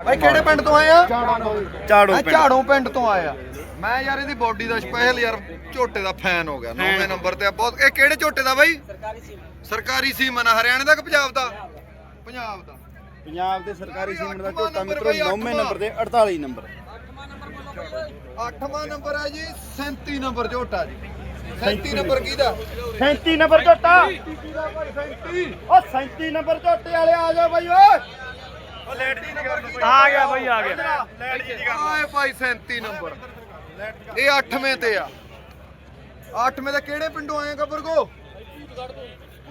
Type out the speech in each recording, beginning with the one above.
ਭਾਈ ਕਿਹੜੇ ਪਿੰਡ ਤੋਂ ਆਏ ਆ? ਝਾੜੂ ਮੈਂ ਪਿੰਡ। ਝਾੜੂ ਪਿੰਡ ਤੋਂ ਆਇਆ। ਮੈਂ ਯਾਰ ਇਹਦੀ ਬੋਡੀ ਦਾ ਸਪੈਸ਼ਲ ਯਾਰ ਝੋਟੇ ਦਾ ਫੈਨ ਹੋ ਗਿਆ। ਨੌਵੇਂ ਨੰਬਰ ਤੇ ਆ ਬਹੁਤ ਇਹ ਕਿਹੜੇ ਝੋਟੇ ਦਾ ਬਾਈ? ਸਰਕਾਰੀ ਸੀਮਨ। ਆ, ਹਰਿਆਣੇ ਦਾ ਕਿ ਪੰਜਾਬ ਦਾ? ਪੰਜਾਬ ਦਾ। ਪੰਜਾਬ ਦੇ ਸਰਕਾਰੀ ਸੀਮੈਂਟ ਦਾ ਅੱਠਵਾਂ ਝੋਟਾ ਨੰਬਰ ਮਿੱਤਰੋ ਬਈ, 9ਵੇਂ ਅੱਠਵਾਂ। ਨੰਬਰ ਤੇ 48 ਨੰਬਰ। 8ਵਾਂ ਨੰਬਰ ਹੈ ਜੀ 37 ਨੰਬਰ ਝੋਟਾ ਜੀ। 37 ਨੰਬਰ ਕਿਹਦਾ? 37 ਨੰਬਰ ਝੋਟਾ। ਉਹ 37 ਨੰਬਰ ਝੋਟੇ ਵਾਲੇ ਆ ਜਾਓ ਬਾਈ ਓਏ। ਉਹ ਲੈਟ ਜੀ ਆ ਗਿਆ ਬਾਈ ਆ ਗਿਆ। ਲੈਟ ਜੀ ਆਏ ਭਾਈ 37 ਨੰਬਰ। ਇਹ 8ਵੇਂ ਤੇ ਆ। 8ਵੇਂ ਦੇ ਕਿਹੜੇ ਪਿੰਡੋਂ ਆਏ ਗੱਬਰਗੋ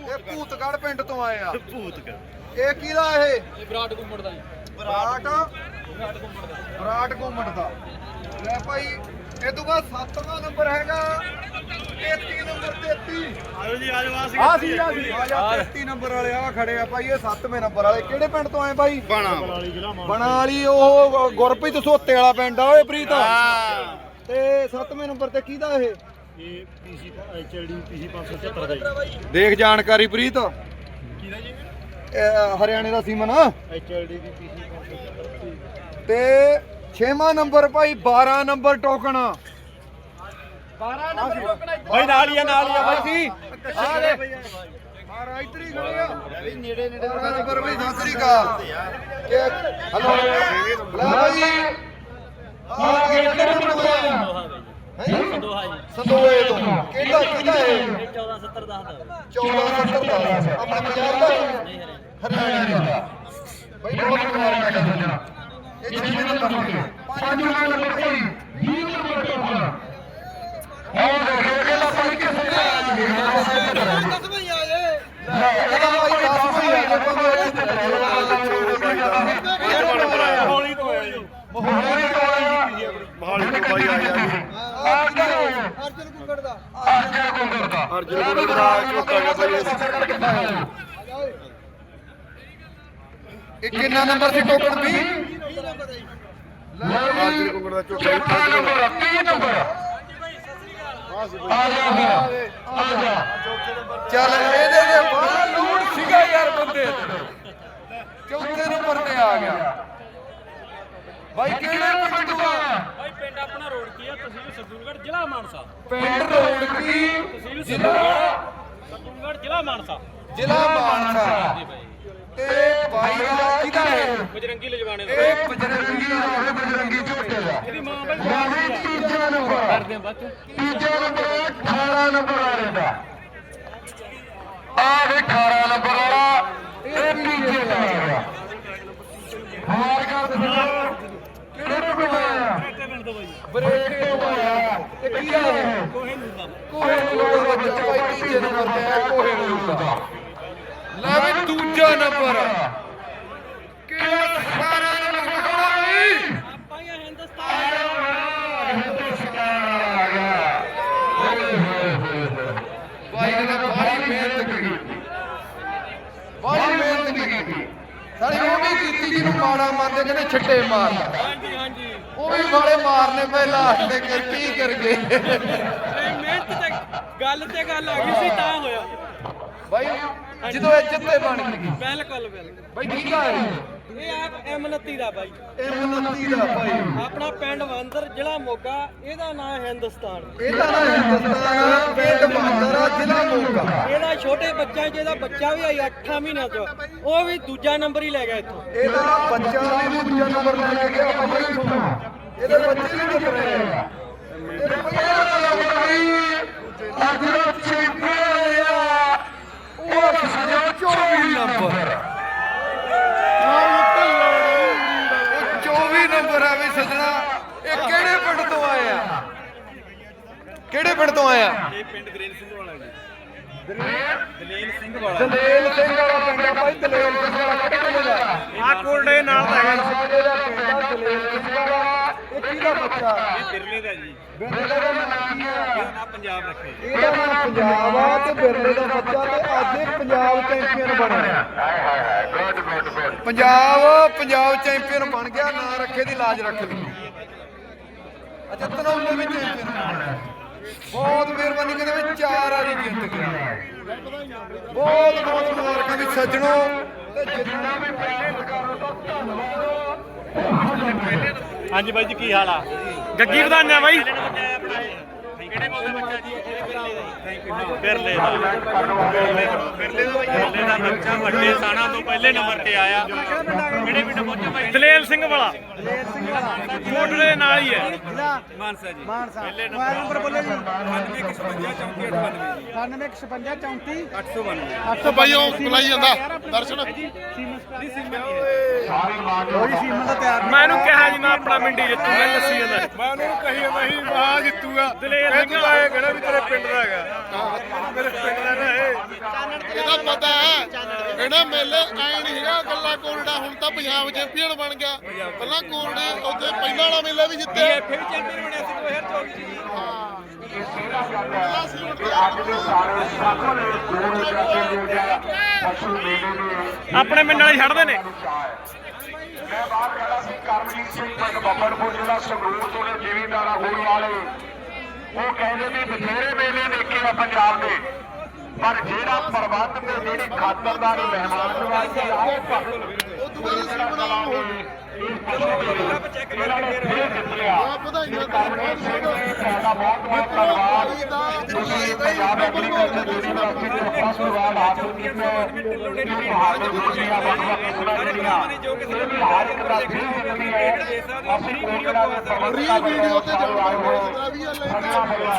ਇਹ ਭੂਤਗੜ ਪਿੰਡ ਤੋਂ ਆਏ ਆ। ਭੂਤ ਕਰ ਇਹ ਕਿਹਦਾ ਇਹ? ਇਹ ਵਿਰਾਟ ਘੁੰਮਣ ਦਾ ਵਿਰਾਟ? ਵਿਰਾਟ ਘੁੰਮਣ ਦਾ। ਲੈ ਭਾਈ ਇਹ ਤੋਂ ਬਾਅਦ 7ਵਾਂ ਨੰਬਰ ਹੈਗਾ। 33 ਨੰਬਰ 33 ਆਜੋ ਜੀ ਆਜੋ ਆ ਆ ਸੀ ਆ ਸੀ। ਆ ਜਾ 33 ਨੰਬਰ ਵਾਲੇ ਆ ਖੜੇ ਆ ਭਾਈ ਇਹ 7ਵੇਂ ਨੰਬਰ ਵਾਲੇ। ਕਿਹੜੇ ਪਿੰਡ ਤੋਂ ਆਏ ਭਾਈ? ਬਾਣਾ। ਬਣਾ ਵਾਲੀ ਉਹ ਗੁਰਪ੍ਰੀਤ ਸੋਤੇ ਵਾਲਾ ਪਿੰਡ ਆ ਓਏ ਪ੍ਰੀਤ। ਹਾਂ। ਤੇ 7ਵੇਂ ਨੰਬਰ ਤੇ ਕਿਹਦਾ ਇਹ? ਇਹ ਪੀਸੀ ਐਚਡੀ ਪੀਸੀ 577 ਦਾ ਜੀ ਦੇਖ ਜਾਣਕਾਰੀ ਪ੍ਰੀਤ। ਕਿਹਦਾ ਜੀ? ਇਹ ਹਰਿਆਣੇ ਦਾ ਸੀਮਨ ਐਚਡੀ ਦੀ ਪੀਸੀ 577 ਤੇ 6ਵਾਂ ਨੰਬਰ ਭਾਈ 12 ਨੰਬਰ ਟੋਕਨ 12 ਨੰਬਰ ਟੋਕਣਾ ਬਾਈ ਨਾਲ ਹੀ ਆ ਨਾਲ ਹੀ ਆ ਬਾਈ ਸੀ ਆ ਲੈ ਮਾਰਾ ਇਧਰ ਹੀ ਖੜੇ ਆ। ਵੀ ਨੇੜੇ ਨੇੜੇ 12 ਨੰਬਰ ਭਾਈ ਸਤਿ ਸ੍ਰੀ ਅਕਾਲ। ਕਿ ਹਲੋ। ਲੈ ਭਾਈ ਆ ਨੰਬਰ ਤੋਂ ਆਇਆ ਹੈ? ਦੋਹਾ ਜੀ ਸੰਦੋਏ ਤੋਂ। ਕਿਹਦਾ ਕਿਹਦਾ ਇਹ? 1470 ਦਾ 1470 ਦਾ। ਆਪਣੇ ਪੰਜਾਬ ਦਾ? ਹਰਿਆਣਾ ਦਾ। ਬਈ ਬਹੁਤ ਮੁਬਾਰਕਾਂ ਤੁਹਾਨੂੰ ਇਹ ਛੇਵੇਂ ਨੰਬਰ ਤੇ ਪੰਜਵਾਂ ਨੰਬਰ ਤੇ ਅਰਜਨ ਕੁੰਗੜ ਦਾ। ਅਰਜਨ ਕੁੰਗੜ ਦਾ। ਅਰਜੁਨ ਗੁਰੂ ਦਾ ਝੋਟਾ ਗਿਆ ਬਾਈ ਇਹ ਕਿੰਨਾ ਨੰਬਰ ਸੀ ਟੋਕਨ ਵੀ ਅਰਜੁਨ ਕੁੰਗੜ ਦਾ ਝੋਟਾ ਜੀ 30 ਨੰਬਰ ਆ ਜਾ ਫਿਰ ਆ ਜਾ ਚੱਲ ਇਹਦੇ ਦੇ ਬਾਹਰ ਲੂੜ ਸੀਗਾ ਯਾਰ ਬੰਦੇ ਚੌਥੇ ਨੰਬਰ ਤੇ ਆ ਗਿਆ। ਬਾਈ ਕਿਹੜੇ ਪਿੰਡ ਤੋਂ ਆ? ਭਾਈ ਪਿੰਡ ਆਪਣਾ ਰੋਡ ਕੀ ਆ ਤਹਿਸੀਲ ਸਰਦੂਲਗੜ੍ਹ ਜ਼ਿਲ੍ਹਾ ਮਾਨਸਾ। ਪਿੰਡ ਰੋੜਕੀ ਜ਼ਿਲ੍ਹਾ ਸਰਦੂਲਗੜ੍ਹ ਜ਼ਿਲ੍ਹਾ ਮਾਨਸਾ। ਜ਼ਿਲ੍ਹਾ ਮਾਨਸਾ। ਤੇ ਬਾਈ ਦਾ ਬਜਰੰਗੀ ਲਜਵਾਣੇ ਦਾ ਇਹ ਬਜਰੰਗੀ ਦਾ ਇਹ ਬਜਰੰਗੀ ਝੋਟੇ ਦਾ। ਇਹਦੀ ਮਾਂ ਬਾਈ ਤੀਜਾ ਨੰਬਰ ਕਰਦੇ ਬੱਚ ਤੀਜਾ ਨੰਬਰ 18 ਨੰਬਰ ਵਾਲੇ ਦਾ। ਆ ਵੀ 18 ਨੰਬਰ ਵਾਲਾ ਇਹ ਤੀਜੇ ਦਾ ਹੈਗਾ ਹਾਰ ਕਰ ਦਿੱਤਾ ਕਿਹੜੇ ਆਇਆ ਪਿੰਡ ਬਾਈ ਬਰੇਕ ਤੋਂ ਆਇਆ। ਤੇ ਕੀ ਇਹ? ਕੋਹੇ ਨੂੰ ਦਾ ਕੋਹੇ ਨੂਰ ਦਾ ਬੱਚਾ ਤੀਜੇ ਨੰਬਰ ਤੇ ਆਇਆ ਕੋਹੇ ਨੂਰ ਦਾ ਲੈ ਵੀ ਦੂਜਾ ਨੰਬਰ ਕਿਹੜਾ ਕੀਤੀ ਸਾਡੀ ਉਹ ਵੀ ਕੀਤੀ ਜਿਹਨੂੰ ਮਾੜਾ ਮਾਰਦੇ ਕਹਿੰਦੇ ਛੱਟੇ ਮਾਰਦਾ ਹਾਂਜੀ ਹਾਂਜੀ ਉਹ ਵੀ ਵਾਲੇ ਮਾਰਨੇ ਪਏ ਲਾਸਟ ਤੇ ਕਿ ਕੀ ਕਰ ਗਏ ਮਿਹਨਤ ਤੇ ਗੱਲ ਤੇ ਗੱਲ ਆ ਗਈ ਸੀ, ਤਾਂ ਹੋਇਆ। ਭਾਈ ਜਦੋਂ ਇਹ ਜਿੱਤੇ ਬਣ ਗਈ। ਬਿਲਕੁਲ ਬਿਲਕੁਲ। ਭਾਈ ਠੀਕ ਆ ਇਹ ਇਹ ਆਪ M29 ਦਾ ਬਾਈ। ਇਹ ਮਨਤੀ ਦਾ ਭਾਈ ਆਪਣਾ ਪਿੰਡ ਵੰਦਰ ਜ਼ਿਲ੍ਹਾ ਮੋਗਾ ਇਹਦਾ ਨਾਮ ਹਿੰਦੁਸਤਾਨ। ਇਹਦਾ ਨਾ ਹਿੰਦੁਸਤਾਨ ਪਿੰਡ ਬਾਂਦਰਾ ਜ਼ਿਲ੍ਹਾ ਮੋਗਾ। ਇਹਦਾ ਛੋਟੇ ਬੱਚਾ ਜਿਹਦਾ ਬੱਚਾ ਵੀ ਆਈ 8 ਮਹੀਨਿਆਂ ਚ ਉਹ ਵੀ ਦੂਜਾ ਨੰਬਰ ਹੀ ਲੈ ਗਿਆ ਇੱਥੋਂ। ਇਹਦਾ ਬੱਚਾ ਵੀ ਦੂਜਾ ਨੰਬਰ ਲੈ ਕੇ ਗਿਆ ਆਪਾਂ ਬਈ ਸੁਣਾ ਇਹਦੇ ਬੱਚੇ ਵੀ ਨਿਕਲ ਰਹੇ ਆ ਇਹਦੇ ਪਹਿਲਾ ਨੰਬਰ ਵੀ ਅੱਜ ਦਾ ਚੈਂਪੀਅਨ 24 ਨੰਬਰ ਉਹ 24 ਨੰਬਰ ਆ ਵੀ ਸਜਣਾ। ਇਹ ਕਿਹੜੇ ਪਿੰਡ ਤੋਂ ਆਏ ਆ? ਕਿਹੜੇ ਪਿੰਡ ਤੋਂ ਆਏ ਆ? ਇਹ ਪਿੰਡ ਗ੍ਰੇਨ ਸਿੰਘ ਵਾਲਾ ਜੀ ਦਲੇਲ ਸਿੰਘ ਵਾਲਾ। ਦਲੇਲ ਸਿੰਘ ਵਾਲਾ ਪਿੰਡ ਆ ਭਾਈ ਦਲੇਲ ਸਿੰਘ ਵਾਲਾ ਕਿਹੜੇ ਪਿੰਡ ਆ ਕੋਲਡੇ ਨਾਲ ਦਾ ਹੈਗਾ ਸਾਡੇ ਦਾ ਪਿੰਡ ਆ ਦਲੇਲ ਸਿੰਘ ਵਾਲਾ ਬਿਰਲੇ ਦਾ ਜੀ। ਬਿਰਲੇ ਦਾ ਨਾਮ ਕੀ ਆ ਇਹਦਾ ਨਾਮ ਪੰਜਾਬ ਰੱਖੇ ਇਹਦਾ ਨਾਮ ਪੰਜਾਬ ਆ ਤੇ ਬਿਰਲੇ ਦਾ ਬੱਚਾ ਤੇ ਅੱਜ ਇਹ ਪੰਜਾਬ ਚੈਂਪੀਅਨ ਬਣਿਆ ਪੰਜਾਬ ਪੰਜਾਬ ਚੈਂਪੀਅਨ ਬਣ ਗਿਆ ਨਾਂ ਰੱਖੇ ਦੀ ਲਾਜ ਰੱਖ ਲਈ। ਅੱਛਾ ਤਨੌਲੇ ਵਿੱਚ ਚੈਂਪੀਅਨ ਬਣਿਆ ਬਹੁਤ ਮਿਹਰਬਾਨੀ ਕਹਿੰਦੇ ਵੀ ਚਾਰ ਵਾਰੀ ਜਿੱਤ ਗਿਆ। ਬਹੁਤ ਬਹੁਤ ਮੁਬਾਰਕਾਂ ਵੀ ਸੱਜਣੋ। ਤੇ ਜਿੰਨਾ ਵੀ ਪਹਿਲੇ ਸਰਕਾਰਾਂ ਦਾ ਧੰਨਵਾਦ। ਹਾਂਜੀ ਬਾਈ ਜੀ ਕੀ ਹਾਲ ਆ? ਗੱਗੀ ਵਧਾਨਿਆ ਬਾਈ। ਕਿਹੜੇ ਕੋਲ ਦਾ ਬੱਚਾ ਜੀ? ਬਿਰਲੇ ਦਾ। ਬਿਰਲੇ ਦਾ ਬਿਰਲੇ ਦਾ ਬੱਚਾ ਵੱਡੇ ਸਾਣਾ ਤੋਂ ਪਹਿਲੇ ਨੰਬਰ ਤੇ ਆਇਆ। ਕਿਹੜੇ ਪਿੰਡ ਪਹੁੰਚੇ ਬਾਈ? ਦਲੇਲ ਸਿੰਘ ਵਾਲਾ। ਕੋਟਲੇ ਦੇ ਨਾਲ ਹੀ ਹੈ। ਮਾਨਸਾ ਜੀ। Mansa mobile number. ਬੋਲੋ ਜੀ 9156 ਅੱਛਾ ਬਾਈ ਉਹ ਬੁਲਾਈ ਜਾਂਦਾ। ਦਰਸ਼ਨ। ਕੋਈ ਸੀਮਨ ਦਾ ਤਿਆਰ ਮੈਂ ਇਹਨੂੰ ਕਿਹਾ ਜੀ ਮੈਂ ਆਪਣਾ ਮੰਡੀ ਜਿੱਤੂ ਮੈਂ ਦੱਸੀ ਜਾਂਦਾ। ਮੈਂ ਉਹਨੂੰ ਕਹੀ ਜਾਂਦਾ ਸੀ ਵਾਹ ਜਿੱਤੂਗਾ। ਸਿੰਘ। ਤੂੰ ਆਏ ਕਿਹੜਾ ਵੀ ਤੇਰੇ ਪਿੰਡ ਦਾ ਹੈਗਾ। ਮੇਰੇ ਪਿੰਡ ਦਾ ਨਾ ਇਹ। ਇਹਦਾ ਪਤਾ ਹੈ ਇਹਨਾਂ ਮੇਲੇ ਐ ਨਹੀਂ ਹੈਗਾ ਗੱਲਾਂ ਕੋਰੜਾ ਹੁਣ ਤਾਂ ਪੰਜਾਬ ਚੈਂਪੀਅਨ ਬਣ ਗਿਆ। ਪਹਿਲਾਂ ਕੋਰੜੇ ਉੱਥੇ ਪਹਿਲਾਂ ਵਾਲਾ ਮੇਲਾ ਵੀ ਜਿੱਤੇ ਫਿਰ ਵੀ ਚੈਂਪੀਅਨ ਬਣਿਆ ਸੀ 2024 ਜੀ। ਅੱਜ ਦੇ ਸਾਰੇ ਸਾਥੋਂ ਦੂਰ ਕਰਕੇ ਜਿਹੜਾ ਪਸ਼ੂ ਮੇਲੇ ਦੇ ਆਪਣੇ ਪਿੰਡ ਵਾਲੇ ਛੱਡਦੇ ਨੇ। ਮੈਂ ਬਾਹਰ ਖੜਾ ਸੀ ਕਰਮਜੀਤ ਸਿੰਘ ਪਿੰਡ ਬੱਬਰਪੁਰ ਜਿਹੜਾ ਸੰਗਰੂਰ ਤੋਂ ਨੇ ਜ਼ਿਮੀਂਦਾਰਾ ਹੋਣ ਵਾਲੇ ਉਹ ਕਹਿੰਦੇ ਵੀ ਬਥੇਰੇ ਮੇਲੇ ਦੇਖੇ ਆ ਪੰਜਾਬ ਦੇ ਪਰ ਜਿਹੜਾ ਪ੍ਰਬੰਧ ਤੇ ਜਿਹੜੀ ਖਾਤਰਦਾਰੀ ਮਹਿਮਾਨ ਨਵਾਜ਼ੀ ਆ ਉਹ ਭਗਤ ਉਹ ਦੁਬਾਰਾ ਸੀ ਬਣਾਉਣ ਇਸ ਵੀਡੀਓ ਤੇ ਜਾਣਾ ਵੀ ਆ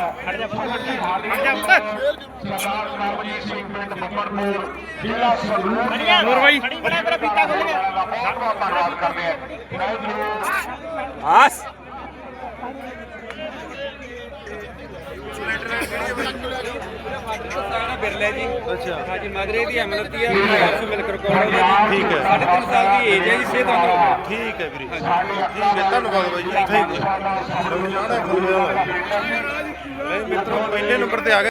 ਸਰਦਾਰ ਕਰਮਜੀਤ ਸਿੰਘ ਪਿੰਡ ਬੱਬਰਪੁਰ ਜ਼ਿਲ੍ਹਾ ਸੰਗਰੂਰ ਹੋਰ ਬਾਈ ਬੜਾ ਬੜਾ ਫੀਤਾ ਖੁੱਲ ਗਿਆ ਬਹੁਤ ਬਹੁਤ ਧੰਨਵਾਦ ਕਰਦੇ ਹਾਂ ਆਸ ਬਿਰਲੇ ਜੀ ਅੱਛਾ। ਹਾਂਜੀ ਮਦਰੇ ਦੀ ਅਮਲਤੀ ਹੈ 800 ਮਿਲਕ ਰਿਕਾਰਡ ਠੀਕ ਹੈ। ਸਾਢੇ ਤਿੰਨ ਸਾਲ ਦੀ ਏਜ ਹੈ ਜੀ ਸਿਹਤ ਅੰਦਰ ਠੀਕ ਹੈ ਵੀਰੇ। ਠੀਕ ਹੈ। ਧੰਨਵਾਦ ਬਾਈ ਜੀ। Thank you. ਮਿੱਤਰੋ ਪਹਿਲੇ ਨੰਬਰ ਤੇ ਆ ਗਏ।